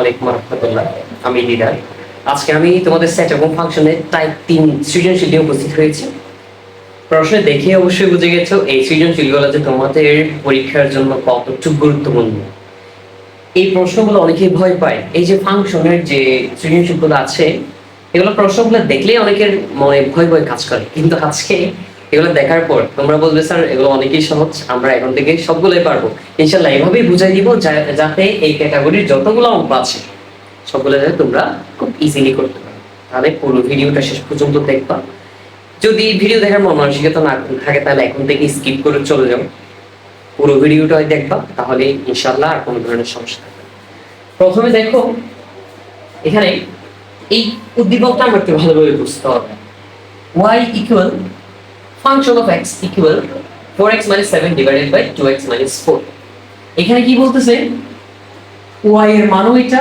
আলাইকুম রহমতুল্লাহ আমি দিদার আজকে আমি তোমাদের সেট এবং ফাংশনের টাইপ তিন সৃজনশীল উপস্থিত হয়েছি। প্রশ্ন দেখে অবশ্যই বুঝে গেছো, এই সৃজনশীলগুলো যে তোমাদের পরীক্ষার জন্য কতটুকু গুরুত্বপূর্ণ। এই প্রশ্নগুলো অনেকেই ভয় পায়। এই যে ফাংশনের যে সৃজনশীলগুলো আছে, এগুলো প্রশ্নগুলো দেখলেই অনেকের মনে ভয় ভয় কাজ করে। কিন্তু আজকে এগুলো দেখার পর তোমরা বলবে, স্যার, এগুলো অনেকেই সহজ, আমরা এখন থেকে সবগুলোই পারব। ইনশাল্লাহ এভাবেই বুঝাই দিব যাতে এই ক্যাটাগরির যতগুলো অঙ্ক আছে, সবগুলো যাতে তোমরা খুব ইজিলি করতে পারো। তাহলে পুরো ভিডিওটা শেষ পর্যন্ত দেখবা। যদি ভিডিও দেখার মন মানসিকতা না থাকে, তাহলে এখন থেকে স্কিপ করে চলে যাও। পুরো ভিডিওটা দেখবা, তাহলে ইনশাল্লাহ আর কোনো ধরনের সমস্যা থাকবে প্রথমে দেখো, এখানে এই উদ্দীপকটা আমরা একটু ভালোভাবে বুঝতে হবে। y equal function of x equal 4x 7 divided by 2x 4 এখানে কি বলতেছে? y এর মানও এটা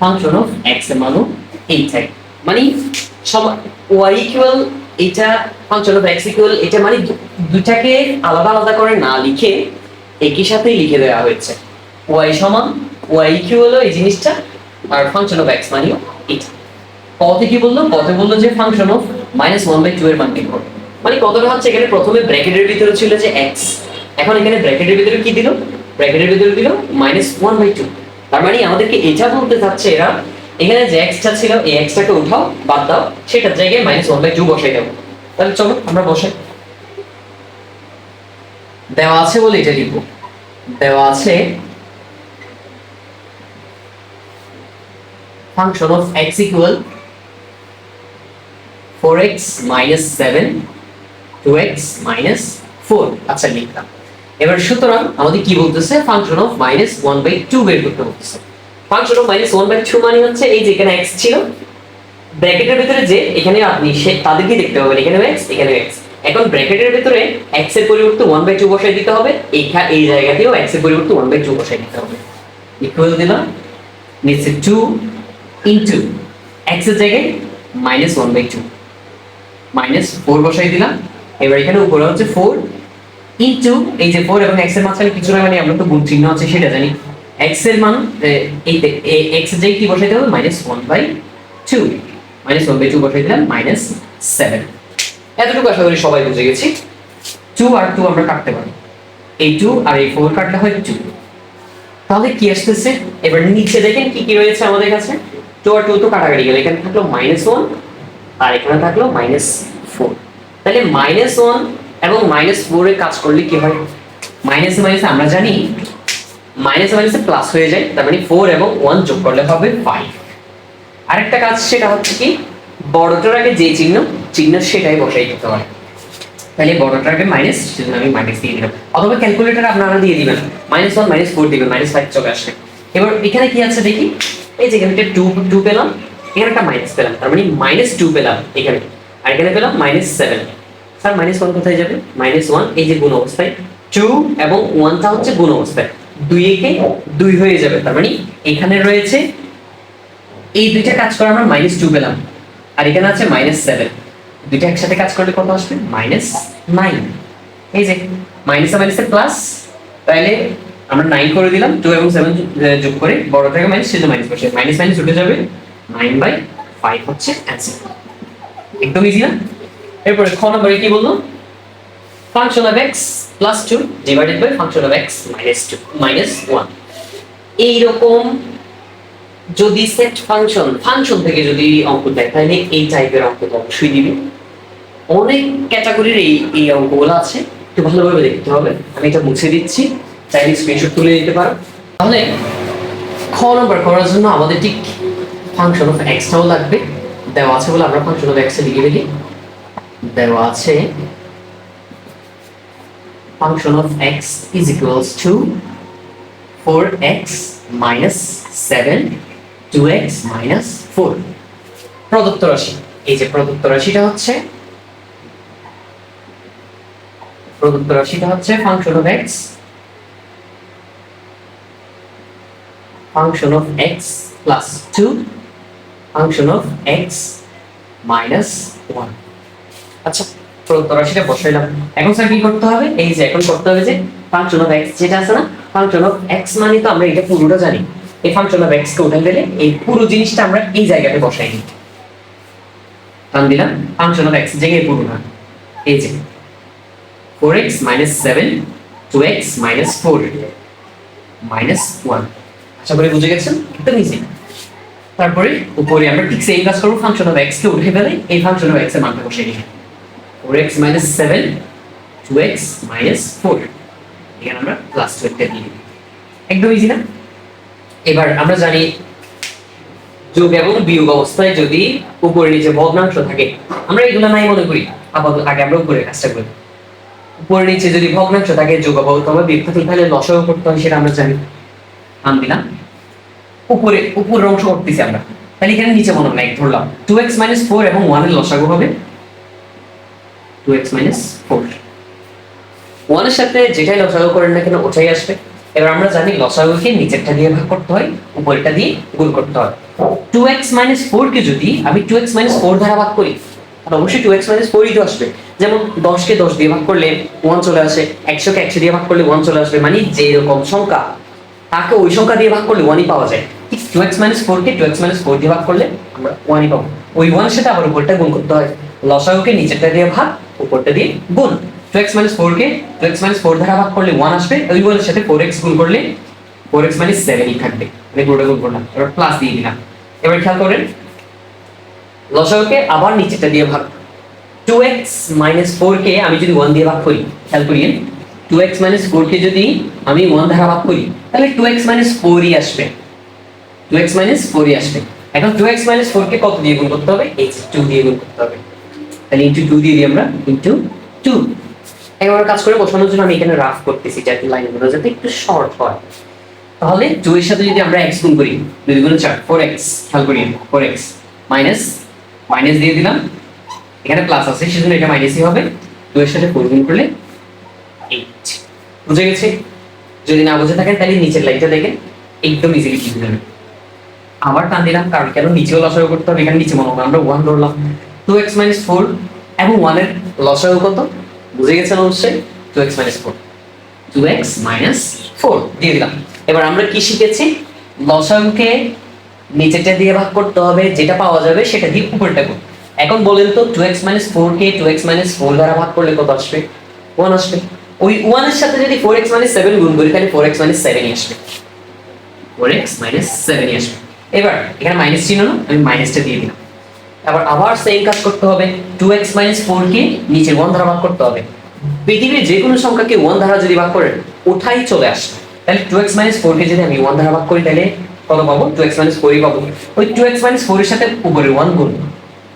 ফাংশন অফ x এর মানও এইটাই। মানে y ইকুয়াল এটা ফাংশন অফ x ইকুয়াল এটা মানে দুটাকে আলাদা আলাদা করে না লিখে একই সাথেই লিখে দেওয়া হয়েছে। y সমান y ইকুয়াল এই জিনিসটা আর ফাংশন অফ x মানেও এটা কতে কি বলল? কতে বলল যে function of minus one by two এর মান বের করো মানে কতটা হচ্ছে এখানে প্রথমে ব্র্যাকেটের ভিতরে ছিল যে x, এখন এখানে ব্র্যাকেটের ভিতরে কি দিল? ব্র্যাকেটের ভিতরে দিল মাইনাস ওয়ান বাই টু তার মানে আমাদেরকে এটা বলতে চাচ্ছে এরা, এখানে যে এক্সটা ছিল, এই এক্সটাকে উঠাও, বাদ দাও, সেটার জায়গায় মাইনাস ওয়ান বাই টু বসাই দেবো তাহলে চলো, আমরা বসাই। দেওয়া আছে বলে এটা লিখব। দেওয়া আছে function of x equal 4x minus 7 2x minus 4 আচ্ছা লিখলাম। এবার সুতরাং আমাদের কি বলতেছে? Function of minus one by two বের করতে বলতেছে। Function of minus one by two মানে হচ্ছে এই যে এখানে এক্স ছিল, ব্র্যাকেটের ভিতরে যে এখানে আপনি সে তাদেরকে দেখতে পাবেন। এখানে এক্স এখানে এক্স এখন ব্র্যাকেটের ভিতরে এক্সের পরিবর্তে ওয়ান বাই টু বসাই দিতে হবে। এইখা এই জায়গাতেও এক্সের পরিবর্তে ওয়ান বাই টু বসাই দিতে হবে। ইকুয়াল দিলাম। নিচে টু ইন্টু এক্সের জায়গায় minus one by two minus four বসাই দিলাম। এবার এখানে উপরে হচ্ছে ফোর ইন্টু এই যে ফোর এবং এক্সের মাঝখানে কিছু না মানে আমরা তো গুণ চিহ্ন আছে সেটা জানি। এক্সের মান এক্স জায়গায় কি বসাইতে হবে minus one by two minus one by two বসাই দিলাম মাইনাস সেভেন এতটুকু আশা করি সবাই বুঝে গেছি। টু আর টু আমরা কাটতে পারি। এই টু আর এই ফোর কাটলে হয় টু তাহলে কি আসতেছে? এবার নিচে দেখেন কি কি রয়েছে আমাদের কাছে। টু আর টু তো কাটাকাটি গেল। এখানে থাকল মাইনাস ওয়ান আর এখানে থাকল মাইনাস ফোর তাহলে মাইনাস ওয়ান এবং মাইনাস ফোর কাজ করলে কি হয়? মাইনাস মাইনাসে আমরা জানি মাইনাস মাইনাসে প্লাস হয়ে যায়, তার মানে ফোর এবং ওয়ান যোগ করলে হবে ফাইভ আরেকটা কাজ সেটা হচ্ছে কি বড়টার আগে যে চিহ্ন চিহ্ন সেটাই বসাই দিতে হয়। তাহলে বড়টার আগে মাইনাস সেজন্য আমি মাইনাস দিয়ে দিলাম। অথবা ক্যালকুলেটর আপনারা দিয়ে দিবেন। মাইনাস ওয়ান মাইনাস ফোর দিবেন মাইনাস ফাইভ চলে আসে এবার এখানে কি আছে দেখি? এই যে এখানে টু টু পেলাম, এখানে একটা মাইনাস পেলাম, তার মানে মাইনাস টু পেলাম এখানে। আর এখানে পেলাম minus seven sir minus one কোথায় যাবে? মাইনাস ওয়ান এই যে গুণ অবস্থায়। টু এবং ওয়ানটা হচ্ছে গুণ অবস্থায়। দুই একে দুই হয়ে যাবে, তার মানে এখানে রয়েছে, এই দুইটা কাজ করে আমরা মাইনাস টু পেলাম। আর এখানে আছে মাইনাস সেভেন দুইটা একসাথে কাজ করলে কত আসবে? মাইনাস নাইন এই যে মাইনাসে মাইনাসে প্লাস তাহলে আমরা নাইন করে দিলাম। টু এবং সেভেন যোগ করে বড় থেকে মাইনাস সেটা মাইনাস করছে। মাইনাস মাইনাস উঠে যাবে। নাইন বাই ফাইভ হচ্ছে অ্যান্সার একদম ইজি না? এরপরে খ নম্বরে কি বলল? Function of x plus two divided by function of x minus two minus one এইরকম যদি সেট ফাংশন ফাংশন থেকে যদি অঙ্ক দেয়, তাহলে এই টাইপের অঙ্ক তো অবশ্যই দিবে। অনেক ক্যাটাগরির এই এই অঙ্কগুলো আছে। একটু ভালোভাবে দেখতে হবে। আমি এটা মুছে দিচ্ছি। চাইলে স্ক্রিনশট তুলে দিতে পারো। তাহলে খ নম্বর করার জন্য আমাদের ঠিক ফাংশন অফ এক্সটাও লাগবে। দেওয়া আছে বলে আমরা ফাংশন অফ এক্সে লিখে ফেলি। দেওয়া আছে। Function of x is equals to four x minus seven two x minus four প্রদত্ত রাশি। এই যে প্রদত্ত রাশিটা হচ্ছে, প্রদত্ত রাশিটা হচ্ছে function of x function of x plus two function of x minus one আচ্ছা প্রদত্ত রাশিটা বসাইলাম। এখন স্যার কি করতে হবে? এই যে, এখন করতে হবে যে ফাংশন অফ এক্স যেটা আছে না ফাংশন অফ এক্স মানে তো আমরা এটা পুরোটা জানি। এই ফাংশন অফ এক্স কে উঠাই দিলে এই পুরো জিনিসটা আমরা এই জায়গাতে বসাই দিই। টান দিলাম। ফাংশন অফ এক্স জায়গায় পুরো না এই যে four x minus seven two x minus four minus one আশা করি বুঝে গেছেন? একদম ইজি তারপরে উপরে আমরা ঠিক সেম কাজ করব। ফাংশন অফ এক্স কে উঠে ফেলে এই ফাংশন অফ এক্সের মানটা বসিয়ে দিই। Four x minus seven two x এখানে আমরা প্লাস টু একটা দিয়ে দিই। একদম ইজি না? এবার আমরা জানি যোগ এবং বিয়োগ অবস্থায় যদি উপরে নিচে ভগ্নাংশ থাকে, আমরা এগুলো নাই মনে করি। আপাতত আগে আমরা উপরে কাজটা করি। উপরে নিচে যদি ভগ্নাংশ থাকে, যোগ অথবা বিয়োগ থাকে তাহলে লসাগু করতে হয়, সেটা আমরা জানি। নাম দিলাম। উপরে, উপরের অংশ করতেছি আমরা। তাহলে এখানে নিচে মনে হয় ধরলাম। টু এক্স মাইনাস ফোর এবং ওয়ানের লসাগু হবে। টু এক্স মাইনাস ফোর ওয়ানের সাথে যেটাই লসাগু করেন না কেন, ওটাই আসবে। এবার আমরা জানি লসাগুকে নিচেরটা দিয়ে ভাগ করতে হয়, উপরেরটা দিয়ে গুণ করতে হয়। টু এক্স মাইনাস ফোর কে যদি আমি টু এক্স মাইনাস ফোর দ্বারা ভাগ করি, তাহলে অবশ্যই টু এক্স মাইনাস ফোরই তো আসবে। যেমন দশকে দশ দিয়ে ভাগ করলে ওয়ান চলে আসে, একশোকে একশো দিয়ে ভাগ করলে ওয়ান চলে আসবে মানে যে রকম সংখ্যা। তাকে ওই সংখ্যা দিয়ে ভাগ করলে ওয়ানই পাওয়া যায়। ঠিক টু এক্স মাইনাস ফোর কে টু এক্স মাইনাস ফোর দিয়ে ভাগ করলে আমরা ওয়ানই পাবো। ওই ওয়ানের সাথে আবার উপরটা গুণ করতে হয়। লসাগুকে নিচেরটা দিয়ে ভাগ উপরটা দিয়ে গুণ। টু এক্স মাইনাস ফোর কে টু এক্স মাইনাস ফোর দ্বারা ভাগ করলে ওয়ান আসবে, ওই ওয়ানের সাথে ফোর এক্স গুণ করলে ফোর এক্স মাইনাস সেভেনই থাকবে। মানে পুরোটা গুণ করলাম, এবার প্লাস দিয়ে দিলাম। এবার খেয়াল করেন, লসাগুকে আবার নিচেরটা দিয়ে ভাগ। টু এক্স মাইনাস ফোর কে আমি যদি ওয়ান দিয়ে ভাগ করি, খেয়াল করিয়ে টু এক্স মাইনাস ফোর কে যদি আমি ওয়ান দ্বারা ভাগ করি, তাহলে টু এক্স মাইনাস ফোরই আসবে। টু এক্স মাইনাস ফোরই আসবে। এখন টু এক্স মাইনাস ফোর কে কত দিয়ে গুণ করতে হবে? এইচ টু দিয়ে গুণ করতে হবে। তাহলে ইন্টু টু দিয়ে দিই আমরা ইন্টু টু এবার কাজ করে বসানোর জন্য আমি এখানে রাফ করতেছি যাতে লাইনগুলো যাতে একটু শর্ট হয়। তাহলে টু এর সাথে যদি আমরা এক্স গুণ করি, দুই গুণ চার ফোর এক্স খেয়াল করি ফোর এক্স মাইনাস মাইনাস দিয়ে দিলাম। এখানে প্লাস আছে, সেজন্য এটা মাইনাসই হবে। টু এর সাথে ফোর গুণ করলে এইট বুঝে গেছে? যদি না বুঝে থাকেন, তাহলে নিচের লাইনটা দেখেন, একদম ইজিলি বুঝে যাবে আবার টান দিলাম, কারণ কেন? নিচেও লসাগু করতে হবে, এখানে নিচে মনে হবে আমরা ওয়ান ধরলাম। টু এক্স মাইনাস ফোর এবং ওয়ানের লসাগু কত? বুঝে গেছেন অবশ্যই? Two x minus four two x minus four দিয়ে দিলাম। এবার আমরা কি শিখেছি? লসাগুকে নিচেরটা দিয়ে ভাগ করতে হবে, যেটা পাওয়া যাবে সেটা দিয়ে উপরটা করতে এখন বলেন তো টু এক্স মাইনাস ফোর কে টু এক্স মাইনাস ফোর দ্বারা ভাগ করলে কত আসবে? ওয়ান আসবে। ওই ওয়ানের সাথে যদি ফোর এক্স মাইনাস সেভেন গুণ করি, তাহলে ফোর এক্স মাইনাস সেভেনই আসবে। ফোর এক্স মাইনাস সেভেনই আসবে। এবার এখানে মাইনাস চিহ্ন না আমি মাইনাসটা দিয়ে দিলাম। আবার আবার সেম কাজ করতে হবে। টু এক্স মাইনাস ফোর কে নিচে ওয়ান দ্বারা ভাগ করতে হবে। পৃথিবীর যে কোনো সংখ্যাকে ওয়ান দ্বারা যদি ভাগ করেন, ওঠাই চলে আসবে। তাহলে টু এক্স মাইনাস ফোর কে যদি আমি ওয়ান দ্বারা ভাগ করি, তাহলে কত পাবো? টু এক্স মাইনাস ফোরই পাবো। ওই টু এক্স মাইনাস ফোরের সাথে উপরে ওয়ান গুণ।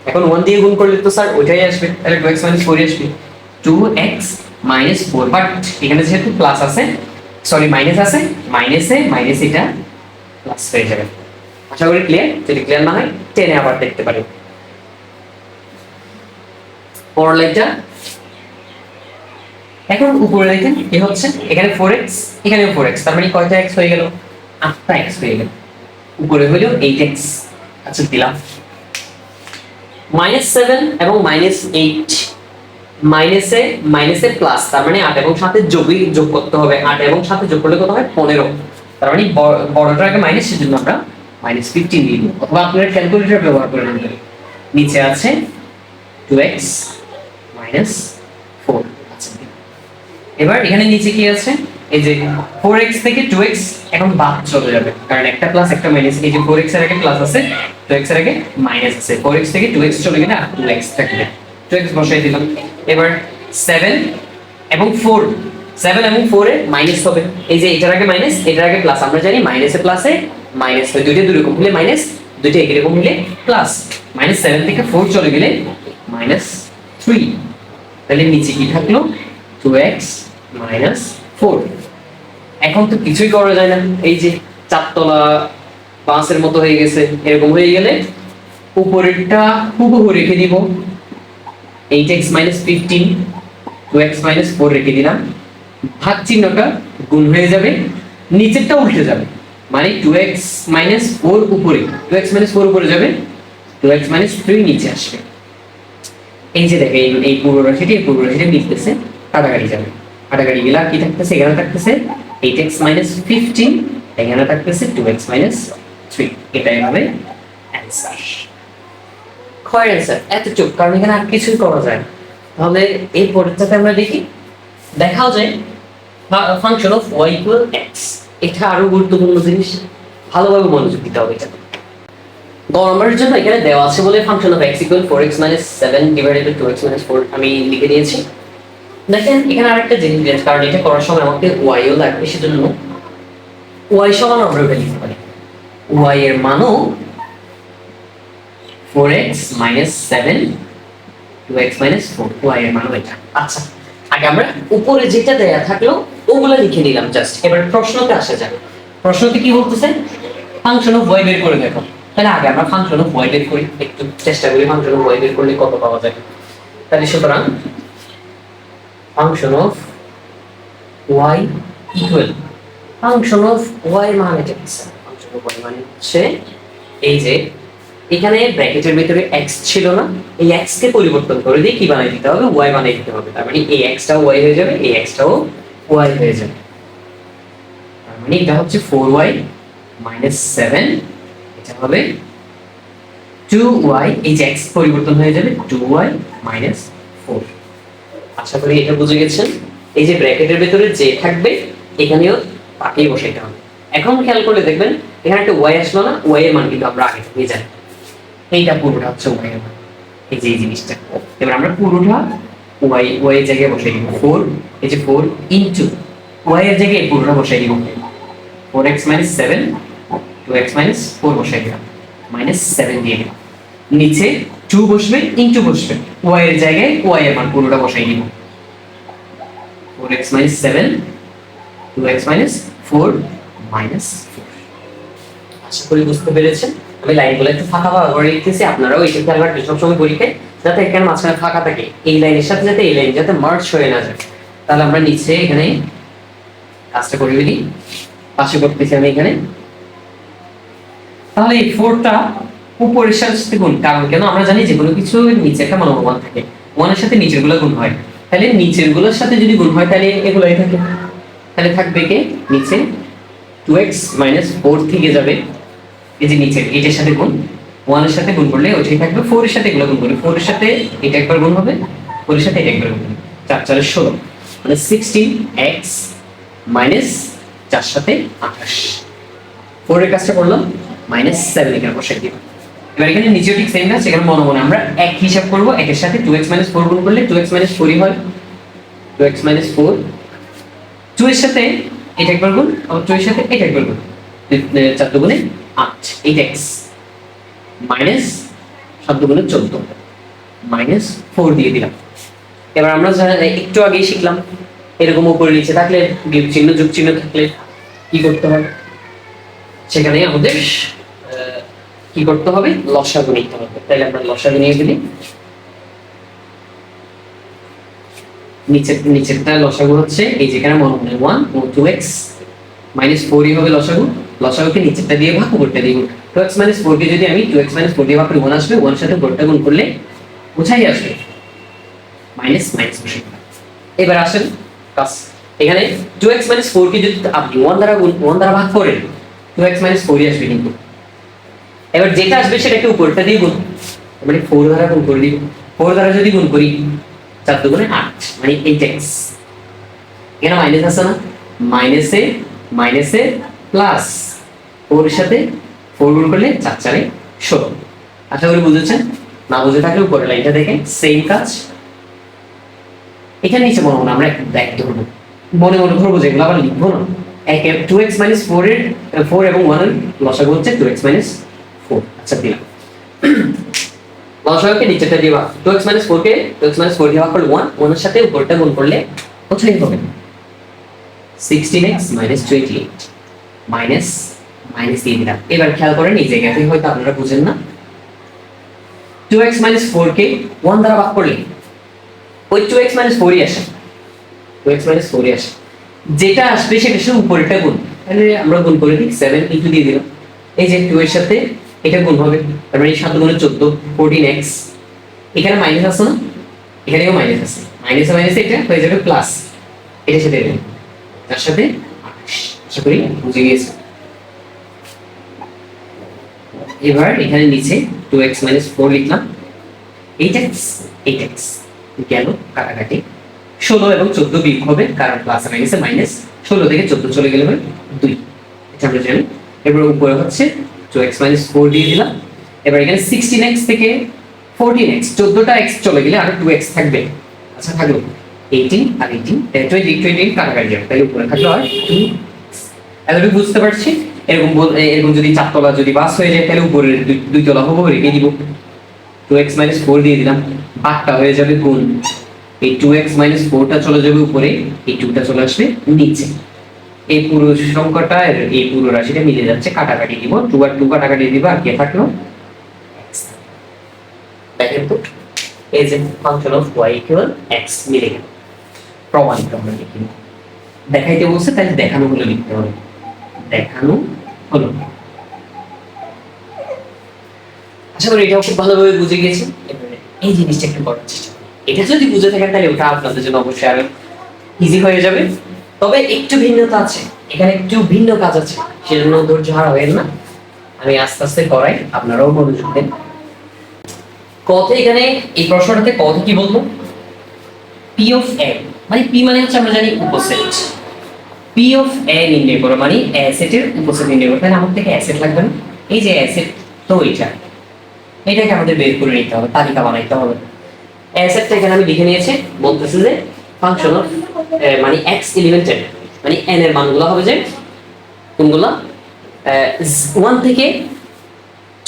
এখন ওয়ান দিয়ে গুণ করলে তো স্যার ওইটাই আসবে। তাহলে টু এক্স মাইনাস ফোরই আসবে। Two x minus four but এখানে যেহেতু প্লাস আছে সরি মাইনাস আছে মাইনাসে মাইনাস এটা প্লাস হয়ে যাবে। আশা করি ক্লিয়ার যদি ক্লিয়ার না হয় টেনে আবার দেখতে পারি পরের লাইনটা। এখন উপরে দেখেন কি হচ্ছে? এখানে ফোর এক্স এখানে ফোর এক্স তার মানে কয়টা এক্স হয়ে গেল? আটটা এক্স হয়ে গেল। উপরে হলো এইট এক্স আচ্ছা দিলাম। মাইনাস সেভেন এবং মাইনাস এইট মাইনাসে মাইনাসে প্লাস তার মানে আট এবং সাথে যোগই যোগ করতে হবে। আট এবং সাথে যোগ করলে কত হয়? পনেরো। তার মানে বড়- বড়টার আগে মাইনাস সেজন্য আমরা মাইনাস ফিফটিন দিয়ে দিই অথবা আপনারা ক্যালকুলেটর ব্যবহার করে নেবেন নিচে আছে টু এক্স মাইনাস ফোর এবার এখানে নিচে কি আছে? এই যে ফোর এক্স থেকে টু এক্স এখন বাদ চলে যাবে। কারণ একটা প্লাস একটা মাইনাস এই যে ফোর এক্সের আগে প্লাস আছে টু এক্সের আগে মাইনাস আছে। ফোর এক্স থেকে টু এক্স চলে গেলে আর টু এক্স থাকবে। টু এক্স বসাই দিলাম। এবার সেভেন এবং ফোর সেভেন এবং ফোরে মাইনাস হবে। এই যে এটার আগে মাইনাস এটার আগে প্লাস আমরা জানি মাইনাসে প্লাসে মাইনাস হয়। দুইটা দুই রকম হলে মাইনাস দুইটা একই রকম হলে প্লাস মাইনাস সেভেন থেকে ফোর চলে গেলে মাইনাস থ্রি তাহলে নিচে কি থাকল? টু এক্স মাইনাস ফোর এখন তো কিছুই করা যায় না। এই যে চারতলা বাঁশের মতো হয়ে গেছে, এরকম হয়ে গেলে উপরেরটা হুবহু রেখে দিব। Eight x minus fifteen two x minus four রেখে দিলাম। ভাগ চিহ্নটা গুণ হয়ে যাবে নিচেরটা উল্টে যাবে। মানে টু এক্স মাইনাস ফোর উপরে। টু এক্স মাইনাস ফোর উপরে যাবে টু এক্স মাইনাস থ্রি নিচে আসবে। এই যে দেখে এই পূর্ব রাশিটি, এই পূর্ব রাশিটি মিলতেছে কাটাকাটি যাবে। কাটাকাটি গেলে কি থাকতেছে? এখানে থাকতেছে এইট এক্স মাইনাস ফিফটিন এখানে থাকতেছে টু এক্স মাইনাস থ্রি এটাই হবে অ্যান্সার ক্ষয়ের অ্যান্সার এত চুপ, কারণ এখানে আর কিছুই করা যায় তাহলে এই পরেরটাতে আমরা দেখি, দেখাও যায় ফাংশন অফ ওয়াই এক্স এটা আরও গুরুত্বপূর্ণ জিনিস, ভালোভাবে মনোযোগ দিতে হবে এটা গ নম্বরের জন্য এখানে দেওয়া আছে বলে function of x equal four x minus seven divided two x minus four আমি লিখে দিয়েছি। দেখেন, এখানে আরেকটা জিনিস দিয়েছে কারণ এটা করার সময় আমাকে ওয়াইও লাগবে, সেজন্য ওয়াই সমান আমরা এটা লিখতে পারি। ওয়াই এর মানও four x minus seven two x minus four y এর মানও এটা। আচ্ছা আগে আমরা উপরে যেটা দেয়া থাকল, ওগুলো লিখে নিলাম জাস্ট এবার প্রশ্নতে আসা যাক। প্রশ্নতে কি বলতেছে? ফাংশন অফ ওয়াই বের করে দেখো। তাহলে আগে আমরা ফাংশন অফ ওয়াই বের করি, একটু চেষ্টা করি ফাংশন অফ ওয়াই বের করলে কত পাওয়া যায়। তাহলে সুতরাং function of y equal function of y মানে কি ফাংশন অফ ওয়াই মানে হচ্ছে এই যে এখানে ব্র্যাকেটের ভিতরে এক্স ছিল না, এই এক্স কে পরিবর্তন করে দিয়ে কি বানাই দিতে হবে? ওয়াই বানাই দিতে হবে। তার মানে এই এক্সটাও ওয়াই হয়ে যাবে, এই এক্সটাও ওয়াই হয়ে যাবে। তার মানে এটা হচ্ছে ফোর ওয়াই মাইনাস সেভেন হবে টু ওয়াই এই যে এক্স পরিবর্তন হয়ে যাবে টু ওয়াই মাইনাস ফোর আশা করি এটা বুঝে গেছেন। এই যে ব্র্যাকেটের ভেতরে যে থাকবে, এখানেও তাকেই বসাইতে হবে। এখন খেয়াল করলে দেখবেন, এখানে একটা ওয়াই আসলো না ওয়াই এর মান কিন্তু আমরা আগে থেকে জানি। এইটা পুরোটা হচ্ছে ওয়াই এর মান। এই যে এই জিনিসটা। এবার আমরা পুরোটা ওয়াই ওয়াই এর জায়গায় বসাই দিব ফোর এই যে ফোর ইন্টু ওয়াই এর জায়গায় পুরোটা বসাই দিব। Four x minus seven two x minus four বসাই দিলাম। মাইনাস সেভেন দিয়ে দিলাম। নিচে টু বসবে ইন্টু বসবে। ওয়াই এর জায়গায় ওয়াই এর মান পুরোটা বসাই দিব। Four x minus seven two x minus four minus four আশা করি বুঝতে পেরেছেন। আমি লাইনগুলো একটু ফাঁকা ফাঁকা করে লিখতেছি আপনারাও এইটা খেয়াল রাখবেন সবসময় পরীক্ষায় যাতে এখানে মাঝখানে ফাঁকা থাকে। এই লাইনের সাথে যাতে এই লাইন যাতে মার্চ হয়ে না যায়। তাহলে আমরা নিচে এখানে কাজটা করে ফেলি। পাশে করতেছি আমি এখানে। তাহলে এই ফোরটা উপরের সাথে গুণ, কারণ কেন? আমরা জানি যে কোনো কিছু নিচে একটা মনোমান থাকে। ওয়ানের সাথে নিচেরগুলো গুণ হয়। তাহলে নিচেরগুলোর সাথে যদি গুণ হয়, তাহলে এগুলাই থাকে। তাহলে থাকবে কে? নিচে টু এক্স মাইনাস ফোর থেকে যাবে। এই যে নিচের, এটার সাথে গুণ। ওয়ানের সাথে গুণ করলে ওইটাই থাকবে ফোর এর সাথে এগুলো গুণ ফোর এর সাথে এটা একবার গুণ হবে ফোর এর সাথে এটা একবার গুণ হবে। চার চারের ষোলো। মানে সিক্সটিন এক্স মাইনাস চার সাথে আঠাশ। ফোর এর কাজটা করলাম। মাইনাস সেভেন এখানে বসাই দিব এবার এখানে নিচেও ঠিক সেম কাজ সেখানে মনে মনে আমরা এক হিসাব করব, একের সাথে টু এক্স মাইনাস ফোর গুণ করলে টু এক্স মাইনাস ফোরই হয়। Two x minus four two এর সাথে এটা একবার গুণ, আবার টু এর সাথে এটা একবার গুণ। চার দুগুণে আট, এইট এক্স মাইনাস সাত দুগুণে চোদ্দ মাইনাস ফোর দিয়ে দিলাম। এবার আমরা একটু আগেই শিখলাম এরকম উপরে নিচে থাকলে বিয়োগ চিহ্ন যোগ চিহ্ন থাকলে কি করতে হবে সেখানে আমাদের কি করতে হবে? লসাগু নিতে হবে। তাহলে আমরা লসাগু নিয়ে গেলি নিচের নিচেরটা লসাগু হচ্ছে এই যেখানে মনে মনে ওয়ান ও টু এক্স মাইনাস ফোরই হবে লসাগু। লসাগুকে নিচেরটা দিয়ে ভাগ, উপরটা দিয়ে গুণ। টু এক্স মাইনাস ফোরকে যদি আমি টু এক্স মাইনাস ফোর দিয়ে ভাগ করি ওয়ান আসবে ওয়ান সাথে ফোরটা গুণ করলে কোথায় আসবে। মাইনাস মাইনাস বসে। এবার আসেন, কাজ। এখানে টু এক্স মাইনাস ফোরকে যদি আপনি ওয়ান দ্বারা গুণ ওয়ান দ্বারা ভাগ করেন টু এক্স মাইনাস ফোরই আসবে কিন্তু। এবার যেটা আসবে সেটাকে উপরটা দিয়ে গুণ। মানে ফোর দ্বারা গুণ করে দিব। ফোর দ্বারা যদি গুণ করি, চার দু দুগুণে আট মানে এইট এক্স এখানে মাইনাস আছে না মাইনাসে মাইনাসে প্লাস ফোর সাথে ফোর গুণ করলে চার চারে ষোলো। আশা করি বুঝেছেন? না বুঝে থাকলে উপরে লাইনটা দেখে সেম কাজ। এখানে নিচে মনে মনে আমরা ব্যাক ধরবো। মনে মনে ধরবো যেগুলো আবার লিখব না। এক টু এক্স মাইনাস ফোর এর ফোর এবং ওয়ানের লসাগু হচ্ছে টু এক্স মাইনাস ফোর আচ্ছা নিচেটা দিয়ে টু এক্স মাইনাস ফোর কে টু এক্স মাইনাস ফোর দিয়ে ওয়ান ওয়ানের সাথে উপরটা গুণ করলে কোথায় হবে? Sixteen x minus twenty eight minus minus দিয়ে দিলাম। এবার খেয়াল করেন, এই জায়গাতে হয়তো আপনারা বুঝেন না। টু এক্স মাইনাস ফোর কে ওয়ান দ্বারা ভাগ করলে, ওই টু এক্স মাইনাস ফোরই আসে। টু এক্স মাইনাস ফোরই আসে। যেটা আসবে সেটা শুধু উপরেরটা গুণ। তাহলে আমরা গুণ করে দিই সেভেন ইন্টু দিয়ে দিলাম। এই যে টু এর সাথে এটা গুণ হবে। তার মানে সাত গুণে চোদ্দ ফোরটিন এক্স এখানে মাইনাস আছে না? এখানেও মাইনাস আছে। মাইনাসে মাইনাসে এটা হয়ে যাবে প্লাস এটার সাথে এটা। তার সাথে আশা করি বুঝে গিয়েছে। এবার এখানে নিচে টু এক্স মাইনাস ফোর লিখলাম। এইট এক্স এইট এক্স গেল কাটাকাটি। ষোলো এবং চোদ্দ বিয়োগ হবে, কারণ প্লাস গেছে মাইনাস ষোলো থেকে চোদ্দ চলে গেলে হবে দুই। এটা আমরা জানি। এবার উপরে হচ্ছে টু এক্স মাইনাস ফোর দিয়ে দিলাম। এবার এখানে সিক্সটিন এক্স থেকে ফোরটিন এক্স চোদ্দটা এক্স চলে গেলে আরও টু এক্স থাকবে। আচ্ছা থাকল এইটিন আর এইটিন টোয়েন্টি টোয়েন্টি কাটাকাটি যাবে। তাহলে উপরে থাকল আর টু এতটুকু বুঝতে পারছি। এরকম এরকম যদি চারতলা যদি বাস হয়ে যায়, তাহলে উপরে দুই তলা হব, রেখে দিব। টু এক্স মাইনাস ফোর দিয়ে দিলাম। আটটা হয়ে যাবে গুণ। এই টু এক্স মাইনাস ফোরটা চলে যাবে উপরে, এই টুটা চলে আসবে নিচে। এই পুরো সংখ্যাটা এই পুরো রাশিটা মিলে যাচ্ছে কাটাকাটি দিব। টু আর কাটাকাটি দিব আর কে থাকল? দেখেন তো, এই যে function of y equal x মিলে গেল। প্রমাণিত আমরা লিখি দেখাইতে বলছে, তাহলে দেখানো হলো লিখতে হবে। দেখানো হলো। আশা করি এটাও খুব ভালোভাবে বুঝে গেছি। এই জিনিসটা একটু করার চেষ্টা এটা যদি বুঝে থাকেন, তাহলে ওটা আপনাদের জন্য অবশ্যই আরও ইজি হয়ে যাবে। তবে একটু ভিন্নতা আছে। এখানে একটু ভিন্ন কাজ আছে। সেজন্য ধৈর্য হারা হবেন না। আমি আস্তে আস্তে করাই, আপনারাও মনোযোগ দেন। কত এখানে, এই প্রশ্নটাতে কত কি বলব পি অফ এ মানে পি মানে হচ্ছে আমরা জানি উপসেট। পি অফ এ নির্ণয় করো মানে অ্যাসেটের উপসেট নির্ণয় করো তাহলে আমার থেকে অ্যাসেট লাগবে না। এই যে অ্যাসেট তো এইটা এটাকে আমাদের বের করে নিতে হবে, তালিকা বানাইতে হবে। অ্যাসেটটা এখানে আমি লিখে নিয়েছি, বলতেছে যে ফাংশন অফ মানে এক্স এলিমেন্টেড মানে এন এর মানগুলো হবে যে কোনগুলো? ওয়ান থেকে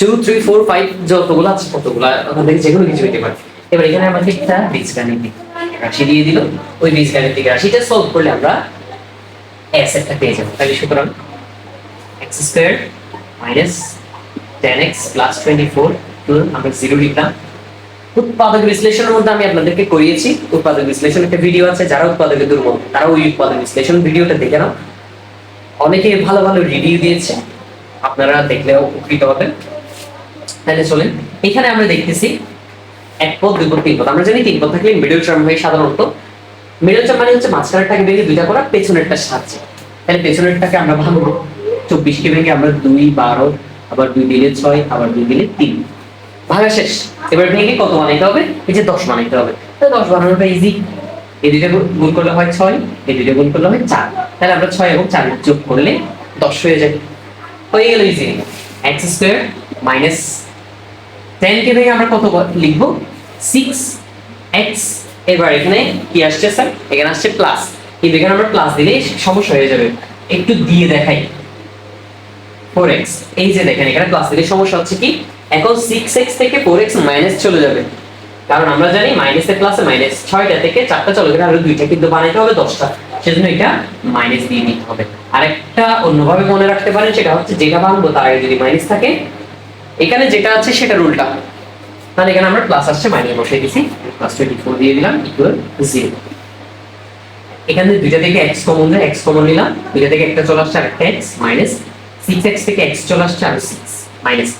টু থ্রি ফোর ফাইভ যতগুলো আছে ততগুলো ওখান থেকে যেকোনো কিছু হইতে পারে। এবার এখানে আমাদের একটা বীজগাণিতিক রাশি দিয়ে দিল। ওই বীজগাণিতিক রাশিটা সলভ করলে আমরা অ্যাসেটটা পেয়ে যাব। তাহলে সুতরাং x square minus ten x plus twenty four আমরা জিরো লিখলাম। উৎপাদক বিশ্লেষণের মধ্যে আমি আপনাদেরকে করিয়েছি। উৎপাদক বিশ্লেষণ একটা ভিডিও আছে, যারা উৎপাদকে দুর্বল তারা ওই উৎপাদক বিশ্লেষণ ভিডিওটা দেখে নাও। অনেকে ভালো ভালো রিভিউ দিয়েছে, আপনারা দেখলেও উপকৃত হবেন। তাহলে চলেন, এখানে আমরা দেখতেছি এক পদ, দুই পদ, তিন পদ। আমরা জানি তিন পদ থাকলে মিডল টার্ম হয় সাধারণত। মিডল টার্ম মানে হচ্ছে মাঝখানেরটাকে ভেঙে দুইটা করা পেছনেরটা সাহায্যে। তাহলে পেছনেরটাকে আমরা ভাঙবো। চব্বিশকে ভেঙে আমরা দুই, বারো, আবার দুই দিলে ছয়, আবার দুই দিলে তিন। ভাঙা শেষ। এবার ভেঙে কত বানাইতে হবে? এই যে দশ বানাইতে হবে। দশ বানানোটা ইজি এই দুইটা গুণ করলে হয় ছয় এই দুইটা গুণ করলে হয় চার। তাহলে আমরা ছয় এবং চার যোগ করলে দশ হয়ে যাবে হয়ে গেল easy x square minus ten কে থেকে আমরা কত লিখব? সিক্স এক্স এবার এখানে কি আসছে স্যার এখানে আসছে প্লাস কিন্তু এখানে আমরা প্লাস দিলে সমস্যা হয়ে যাবে। একটু দিয়ে দেখাই। ফোর এক্স এই যে দেখেন, এখানে প্লাস দিলে সমস্যা হচ্ছে কি? এখন সিক্স এক্স থেকে ফোর এক্স মাইনাস চলে যাবে। কারণ আমরা জানি মাইনাসে প্লাসে মাইনাস ছয়টা থেকে চারটা চলে গেলে আরও দুইটা কিন্তু বানাইতে হবে দশটা। সেজন্য এটা মাইনাস দিয়ে দিতে হবে। আরেকটা অন্যভাবে মনে রাখতে পারেন, সেটা হচ্ছে যেটা ভাঙবো তার আগে যদি মাইনাস থাকে, এখানে যেটা আছে সেটার উল্টা। তাহলে এখানে আমরা প্লাস আসছে মাইনাস বসিয়ে দিছি। প্লাস টোয়েন্টি ফোর দিয়ে দিলাম ইকুয়াল জিরো এখানে দুইটা থেকে এক্স কমন যায় এক্স কমন নিলাম। দুইটা থেকে একটা চলে আসছে আর একটা এক্স মাইনাস সিক্স এক্স থেকে এক্স চলে আসছে, আর সিক্স মাইনাস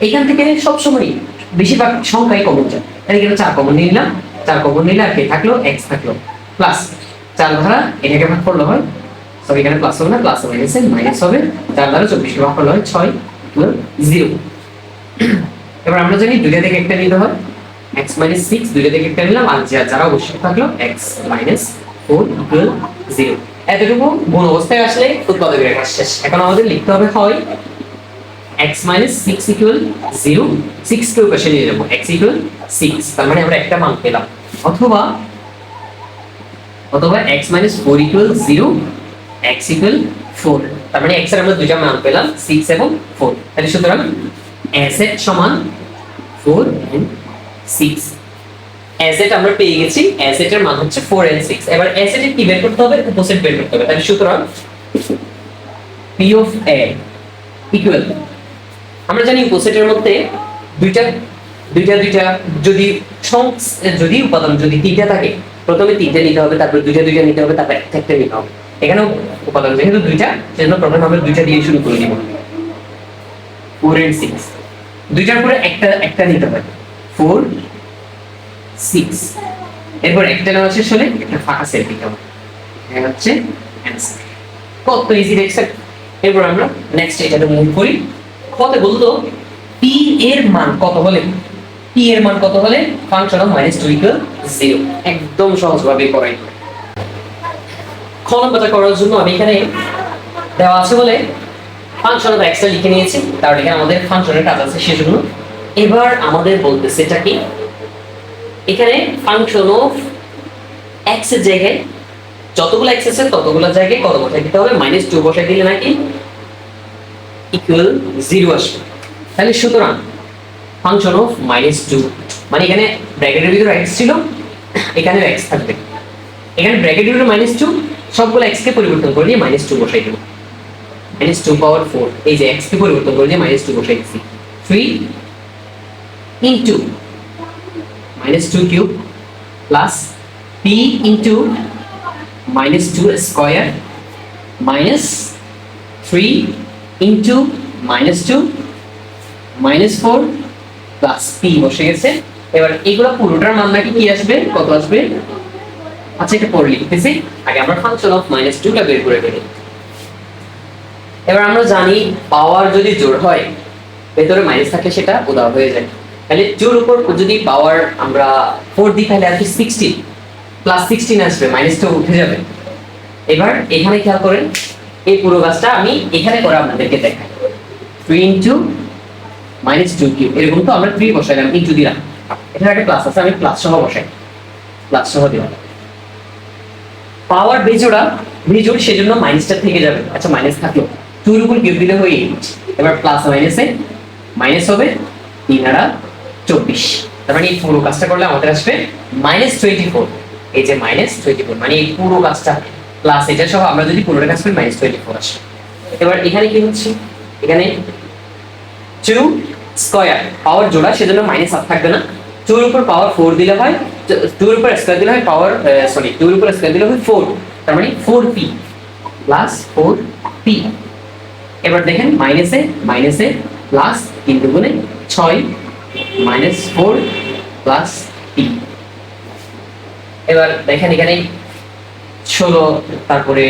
এখান থেকে সবসময় বেশিরভাগ সংখ্যাই কমন যায় তাহলে এখানে চার কমন নিলাম। চার কমন নিলে আর কে থাকল? এক্স থাকল। প্লাস চার ধারা, এটাকে ভাগ করলে হয়। সরি এখানে প্লাস হবে না প্লাস মাইনাসে মাইনাস হবে। চার ধারা চব্বিশকে ভাগ করলে হয় ছয় জিরো এবার আমরা জানি দুইটা থেকে একটা নিতে হয়। এক্স মাইনাস সিক্স দুইটা থেকে একটা নিলাম। আর যা- যারা অবশ্যই থাকল x minus four equal zero এতটুকু গুণ অবস্থায় আসলে উৎপাদকের কাজ শেষ। এখন আমাদের লিখতে হবে হয় x minus six equal zero six কে পাশে নিয়ে যাব এক্স ইকুয়াল সিক্স তার মানে আমরা একটা মান পেলাম। অথবা অথবা x minus four equal zero x equal four তার মানে এক্সের আমরা দুইটা মান পেলাম সিক্স এবং ফোর তাহলে সুতরাং অ্যাসেট সমান ফোর এন্ড সিক্স অ্যাসেট আমরা পেয়ে গেছি অ্যাসেটের মান হচ্ছে ফোর এন্ড সিক্স এবার অ্যাসেটের কি বের করতে হবে? উপসেট বের করতে হবে। তাহলে সুতরাং পি অফ এ ইকুয়াল আমরা জানি উপসেটের মধ্যে দুইটা দুইটা দুইটা যদি যদি উপাদান যদি তিনটা থাকে, প্রথমে তিনটা নিতে হবে, তারপর দুইটা দুইটা নিতে হবে, তারপর একটা একটা নিতে হবে। এখানেও উপাদান, যেহেতু দুইটা, সেজন্য প্রথমে আমরা দুইটা দিয়ে শুরু করে দিব। ফোর এন্ড সিক্স দুইটার পরে একটা একটা নিতে হবে। ফোর সিক্স এরপর একটা নেওয়া শেষ হলে একটা ফাঁকা সেট দিতে হবে। এটা হচ্ছে কত ইজি দেখছেন? এরপর আমরা নেক্সট এটাতে মুভ করি। কত বলতো? পি এর মান কত হলে? পি এর মান কত হলে? Function of minus two equal zero একদম সহজভাবে করাই। খ নম্বরটা করার জন্য আমি এখানে দেওয়া আছে বলে ফাংশন অফ এক্সটা লিখে নিয়েছি। তার এখানে আমাদের ফাংশনের কাজ আছে সেজন্য এবার আমাদের বলতেছে এটা কি? এখানে ফাংশন অফ এক্সের জায়গায় যতগুলো এক্স আছে ততগুলো জায়গায় কত বসাই দিতে হবে? মাইনাস টু বসাই দিলে নাকি ইকুয়াল জিরো আসবে। তাহলে সুতরাং ফাংশন অফ মাইনাস টু মানে এখানে ব্র্যাকেটের ভিতরে এক্স ছিল, এখানেও এক্স থাকবে। এখানে ব্র্যাকেটের ভিতরে মাইনাস টু সবগুলো এক্স কে পরিবর্তন করে দিয়ে মাইনাস টু বসাই দেবো। মাইনাস টু পাওয়ার ফোর এই যে এক্স কে পরিবর্তন করে দিয়ে মাইনাস টু বসাই দিচ্ছি। Three into minus two cube plus P into minus two square minus three into minus two minus four plus P বসে গেছে। এবার এগুলো পুরোটার মান নাকি কি আসবে? কত আসবে? আচ্ছা এটা পরে লিখতেছি। আগে আমরা ফাংশন অফ মাইনাস টুটা বের করে ফেলি। এবার আমরা জানি পাওয়ার যদি জোর হয়, ভেতরে মাইনাস থাকলে সেটা উদাহ হয়ে যায়। তাহলে জোর উপর যদি পাওয়ার আমরা ফোর দিই, তাহলে আসবে সিক্সটিন প্লাস সিক্সটিন আসবে মাইনাসটা উঠে যাবে। এবার এখানে খেয়াল করেন এই পুরো গাছটা আমি এখানে করে আপনাদেরকে দেখাই। Three into minus two cube এরকম তো আমরা থ্রি বসাইলাম ইন্টু দিলাম এখানে একটা প্লাস আছে, আমি প্লাস সহ বসাই। প্লাস সহ দিলাম পাওয়ার বেজোড়া বেজোড় সেজন্য মাইনাসটা থেকে যাবে। আচ্ছা মাইনাস থাকল। টু এর উপর কিউব দিলে হয়ে এবার প্লাস মাইনাসে মাইনাস হবে তিন আড়া চব্বিশ। তার মানে এই পুরো কাজটা করলে আমাদের আসবে মাইনাস টোয়েন্টি ফোর এই যে মাইনাস টোয়েন্টি ফোর মানে এই পুরো কাজটা প্লাস এটা সহ আমরা যদি পুরোটা কাজ করি মাইনাস টোয়েন্টি ফোর আসবে এবার এখানে কি হচ্ছে? এখানে টু স্কয়ার পাওয়ার জোড়া, সেজন্য মাইনাস আর থাকবে না। টু এর উপর পাওয়ার ফোর দিলে হয় টু এর উপর স্কয়ার দিলে হয় পাওয়ার সরি টু এর উপর স্কয়ার দিলে হয় ফোর তার মানে four P plus four P এবার দেখেন মাইনাসে মাইনাসে প্লাস তিন দুগুণে ছয় মাইনাস ফোর প্লাস পি এবার দেখেন এখানে ষোলো, তারপরে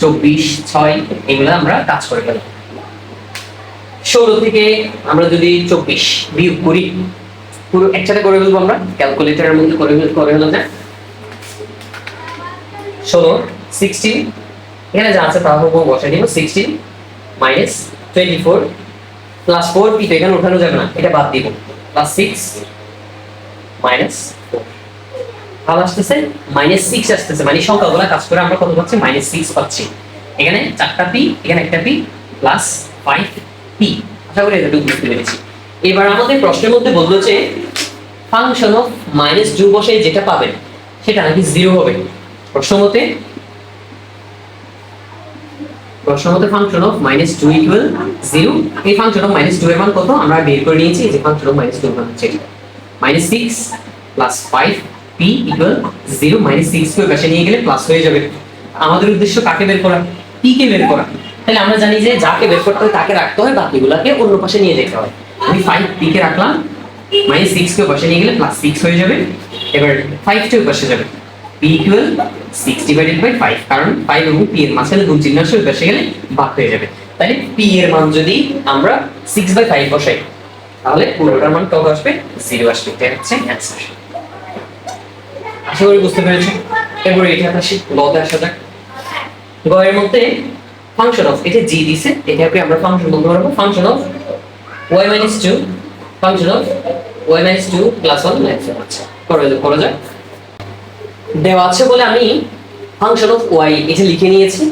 চব্বিশ, ছয়, এগুলো আমরা কাজ করে ফেলব ষোলো থেকে আমরা যদি চব্বিশ বিয়োগ করি, পুরো একসাথে করে ফেলব আমরা ক্যালকুলেটরের মধ্যে করে করে ফেলা যায়। ষোলো সিক্সটিন এখানে যা আছে তা বসে দিব sixteen minus twenty four plus four P তো এখানে উঠানো যাবে না, এটা বাদ দিব। প্লাস সিক্স মাইনাস ফোর ভালো আসতেছে মাইনাস সিক্স আসতেছে মানে সংখ্যাগুলো কাজ করে আমরা কত পাচ্ছি? মাইনাস সিক্স পাচ্ছি। এখানে চারটা পি এখানে একটা পি প্লাস ফাইভ পি আশা করি এতটুকু বুঝতে পেরেছি। এবার আমাদের প্রশ্নের মধ্যে বলল যে ফাংশন অফ মাইনাস টু বসে যেটা পাবেন সেটা নাকি জিরো হবে? প্রশ্ন মতে প্রশ্ন মতে function of minus two equal zero এই ফাংশন অফ মাইনাস টু এর মান কত? আমরা বের করে নিয়েছি যে ফাংশন অফ মাইনাস টু মান হচ্ছে minus six plus five P equal zero minus six কে পাশে নিয়ে গেলে প্লাস হয়ে যাবে। আমাদের উদ্দেশ্য কাকে বের করা? পি কে বের করা। তাহলে আমরা জানি যে যাকে বের করতে হয় তাকে রাখতে হয়, বাকিগুলোকে অন্য পাশে নিয়ে যেতে হয়। আমি ফাইভ পি কে রাখলাম মাইনাস সিক্স কে পাশে নিয়ে গেলে প্লাস সিক্স হয়ে যাবে। এবার ফাইভ টু পাশে যাবে। P equal six divided by five কারণ ফাইভ এবং পি এর মাঝখানে গুণ চিহ্ন আসে পাশে গেলে ভাগ হয়ে যাবে। তাহলে পি এর মান যদি আমরা সিক্স বাই ফাইভ বসাই, তাহলে পুরোটার মান কত আসবে? জিরো আসবে। এটা হচ্ছে অ্যান্সার আশা করি বুঝতে পেরেছ এরপরে এটা আসি গতে আসা যাক। গ এর মধ্যে ফাংশন অফ এটা জি দিছে, এটাকে আমরা ফাংশন বলতে পারব। Function of y minus two function of y minus two plus one minus আচ্ছা করা যাক করা যাক। দেওয়া আছে বলে আমি ফাংশন অফ ওয়াই এটা লিখে নিয়েছি।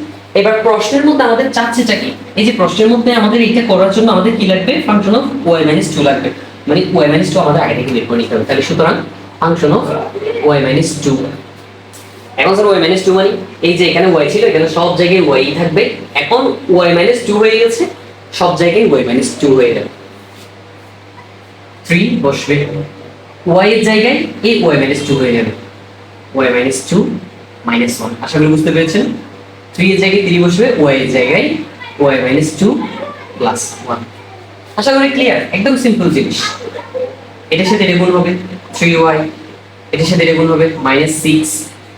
এবার প্রশ্নের মধ্যে আমাদের চাচ্ছেটা কি? এই যে প্রশ্নের মধ্যে আমাদের এটা করার জন্য আমাদের কি লাগবে? Function of y minus two লাগবে। মানে ওয়াই মাইনাস টু আমাদের আগে থেকে বের করে নিতে হবে। তাহলে সুতরাং function of y minus two এখন স্যার ওয়াই মাইনাস টু মানে এই যে এখানে ওয়াই ছিল, এখানে সব জায়গায় ওয়াই থাকবে। এখন ওয়াই মাইনাস টু হয়ে গেছে, সব জায়গায় ওয়াই মাইনাস টু হয়ে যাবে। থ্রি বসবে। ওয়াই এর জায়গায় এই ওয়াই মাইনাস টু হয়ে যাবে। Y minus two minus one আশা করি বুঝতে পেরেছেন? থ্রি এর জায়গায় থ্রি বসবে ওয়াই এর জায়গায় y minus two plus one আশা করি ক্লিয়ার একদম সিম্পল জিনিস। এটার সাথে এটা হবে। থ্রি ওয়াই এটার সাথে এটা হবে মাইনাস সিক্স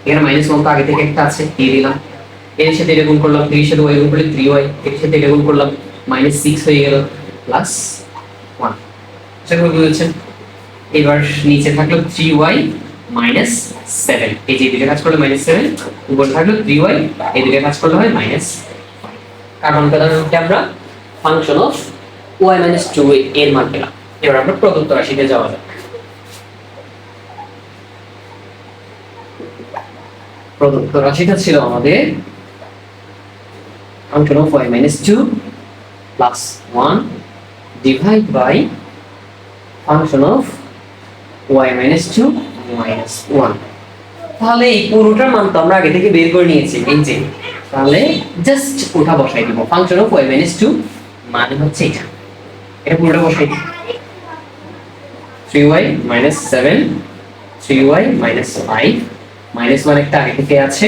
এখানে মাইনাস ওয়ান তো আগে থেকে একটা আছে, দিয়ে দিলাম। এর সাথে এটা করলাম থ্রির সাথে ওয়াই গুণ করলে থ্রি ওয়াই এর সাথে এটা করলাম মাইনাস সিক্স হয়ে গেল প্লাস ওয়ান সেটা বুঝেছেন এবার নিচে থাকল থ্রি ওয়াই মাইনাস সেভেন এই যে দুটো কাজ করলে মাইনাস সেভেন উপরে থাকল থ্রি ওয়াই এই দুটো কাজ করলে হয় মাইনাস কারণ প্রধানমন্ত্রী আমরা function of y minus two এর মান পেলাম। এবার আমরা প্রদত্ত রাশিতে যাওয়া যাক। প্রদত্ত রাশিটা ছিল আমাদের function of y minus two plus one divide by function of y minus two minus one তাহলে এই পুরোটার মান তো আমরা আগে থেকে বের করে নিয়েছি, এই যে। তাহলে জাস্ট ওটা বসাই দিব। Function of y minus two মানে হচ্ছে এটা। এটা পুরোটা বসাই দিব। Three y minus seven three y minus five minus one একটা আগে থেকে আছে।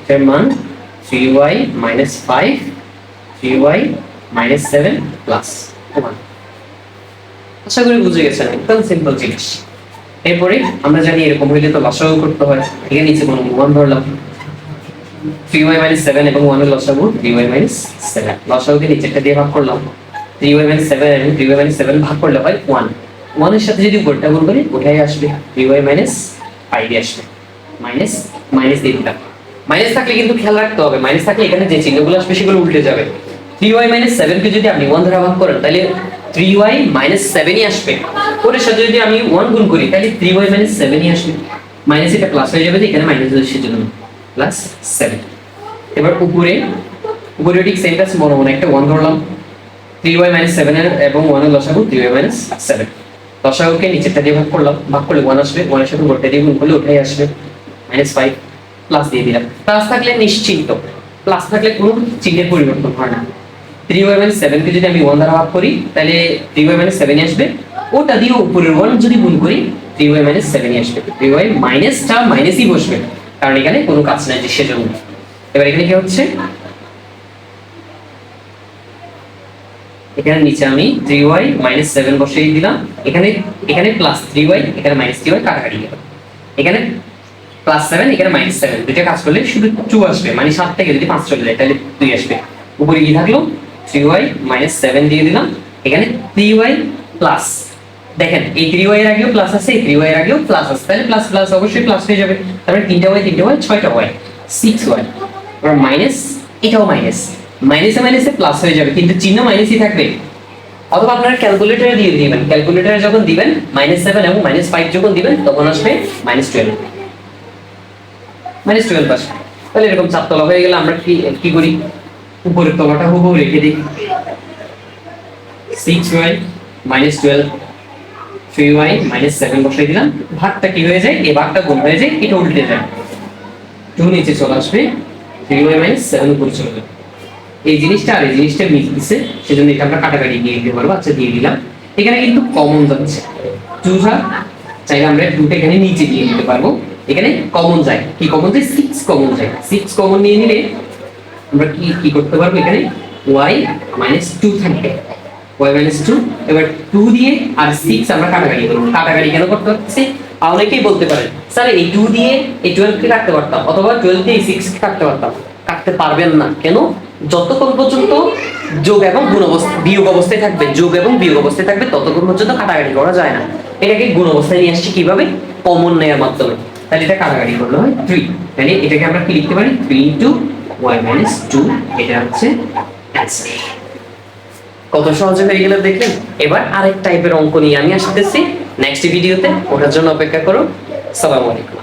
এটার মান three y minus five three y minus seven plus one আশা করি বুঝে গেছেন, একদম সিম্পল জিনিস। এরপরে আমরা জানি এরকম হইলে তো লসাগু করতে হয়। এখানে নিচে কোনো ওয়ান ধরলাম থ্রি ওয়াই মাইনাস সেভেন এবং ওয়ানের লসাগু থ্রি ওয়াই মাইনাস সেভেন লসাগুকে নিচেরটা দিয়ে ভাগ করলাম। থ্রি ওয়াই মাইনাস সেভেন এবং থ্রি ওয়াই মাইনাস সেভেন ভাগ করলে হয় ওয়ান ওয়ানের সাথে যদি উপরটা গুণ করি ওটাই আসবে থ্রি ওয়াই মাইনাস ফাইভে আসবে। মাইনাস মাইনাস দিয়ে দিলাম মাইনাস থাকলে কিন্তু খেয়াল রাখতে হবে, মাইনাস থাকলে এখানে যে চিহ্নগুলো আসবে সেগুলো উল্টে যাবে। থ্রি ওয়াই মাইনাস সেভেনকে যদি আপনি ওয়ান দ্বারা ভাগ করেন, তাহলে থ্রি ওয়াই মাইনাস সেভেনই আসবে। ওর সাথে যদি আমি ওয়ান গুণ করি, তাহলে থ্রি ওয়াই মাইনাস সেভেনই আসবে। মাইনাস এটা প্লাস হয়ে যাবে এখানে মাইনাস সেজন্য প্লাস সেভেন এবার উপরে উপরে ঠিক সেম কাজ মনে মনে একটা ওয়ান ধরলাম। থ্রি ওয়াই মাইনাস সেভেন এর এবং ওয়ানের লসাগু থ্রি ওয়াই মাইনাস সেভেন লসাগুকে নিচেরটা দিয়ে ভাগ করলাম, ভাগ করলে ওয়ান আসবে ওয়ানের সাথে উপরটা দিয়ে গুণ করলে ওটাই আসবে। মাইনাস ফাইভ প্লাস দিয়ে দিলাম। প্লাস থাকলে নিশ্চিন্ত। প্লাস থাকলে কোনো চিহ্নের পরিবর্তন হয় না। থ্রি ওয়াই সেভেনকে যদি আমি ওয়ান দ্বারা ভাগ করি, তাহলে থ্রি ওয়াই মাইনাস সেভেন আসবে। ওটা দিয়ে উপরের ওয়ান যদি গুণ করি থ্রি ওয়াই মাইনাস সেভেনই আসবে। থ্রি ওয়াই মাইনাসটা মাইনাসই বসবে। কারণ এখানে কোনো কাজ নাই যে সেজন্য এবার এখানে কি হচ্ছে? এখানে নিচে আমি থ্রি ওয়াই মাইনাস সেভেন বসিয়ে দিলাম। এখানে এখানে প্লাস থ্রি ওয়াই এখানে মাইনাস থ্রি ওয়াই কাটাকাটি গেল। এখানে প্লাস সেভেন এখানে মাইনাস সেভেন দুইটা কাজ করলে শুধু টু আসবে মানে সাত থেকে যদি পাঁচ চলে যায়, তাহলে দুই আসবে। উপরে কি থাকল? থ্রি ওয়াই মাইনাস সেভেন দিয়ে দিলাম। এখানে থ্রি ওয়াই প্লাস দেখেন, এই থ্রি ওয়াই এর আগেও প্লাস আছে, এই থ্রি ওয়াই এর আগেও প্লাস আছে। তাহলে প্লাস প্লাস অবশ্যই প্লাস হয়ে যাবে। তারপরে তিনটা ওয়াই তিনটা ওয়াই ছয়টা ওয়াই সিক্স ওয়াই এবার মাইনাস এটাও মাইনাস মাইনাসে মাইনাসে প্লাস হয়ে যাবে, কিন্তু চিহ্ন মাইনাসই থাকবে। অথবা আপনারা ক্যালকুলেটরে দিয়ে দিবেন। ক্যালকুলেটরে যখন দিবেন মাইনাস সেভেন এবং মাইনাস ফাইভ যখন দিবেন, তখন আসবে মাইনাস টুয়েলভ মাইনাস টুয়েলভ আসবে তাহলে এরকম চারতলা হয়ে গেলে আমরা কি কি করি? উপরের তলাটা হুবহু রেখে দিই। Six y minus twelve three y minus seven বসাই দিলাম। ভাগটা কি হয়ে যায়? এই ভাগটা গুণ হয়ে যায়, এটা উল্টে যায়। টু নিচে চলে আসবে থ্রি ওয়াই মাইনাস সেভেন উপরে চলে যাবে। এই জিনিসটা আর এই জিনিসটা মিল দিচ্ছে সেজন্য এটা আমরা কাটাকাটি দিয়ে দিতে পারব। আচ্ছা দিয়ে দিলাম। এখানে কিন্তু কমন যাচ্ছে। টুটা চাইলে আমরা টুটা এখানে নিচে দিয়ে দিতে পারব। এখানে কমন যায়। কি কমন যায়? সিক্স কমন যায়। সিক্স কমন নিয়ে নিলে আমরা কি কি করতে পারব এখানে? ওয়াই মাইনাস টু থাকবে। ওয়াই মাইনাস টু এবার টু দিয়ে আর সিক্স আমরা কাটাকাটি করব। কাটাকাটি কেন করতে পারছি অনেকেই বলতে পারেন স্যার, এই টু দিয়ে এই টুয়েলভকে কাটতে পারতাম অথবা টুয়েলভ দিয়ে এই সিক্স কাটতে পারতাম। কাটতে পারবেন না। কেন? যতক্ষণ পর্যন্ত যোগ এবং গুণ অবস্থা বিয়োগ অবস্থায় থাকবে, যোগ এবং বিয়োগ অবস্থায় থাকবে, ততক্ষণ পর্যন্ত কাটাকাটি করা যায় না। এটাকে গুণ অবস্থায় নিয়ে আসছি কীভাবে? কমন নেওয়ার মাধ্যমে। তাহলে এটা কাটাকাটি করলে হয় থ্রি তাহলে এটাকে আমরা কি লিখতে পারি? Three into y minus two এটা হচ্ছে অ্যান্সার কত সহজে হয়ে গেল দেখলেন? এবার আরেক টাইপের অঙ্ক নিয়ে আমি আসতেছি। নেক্সট ভিডিওতে ওটার জন্য অপেক্ষা করো। সালাম আলাইকুম।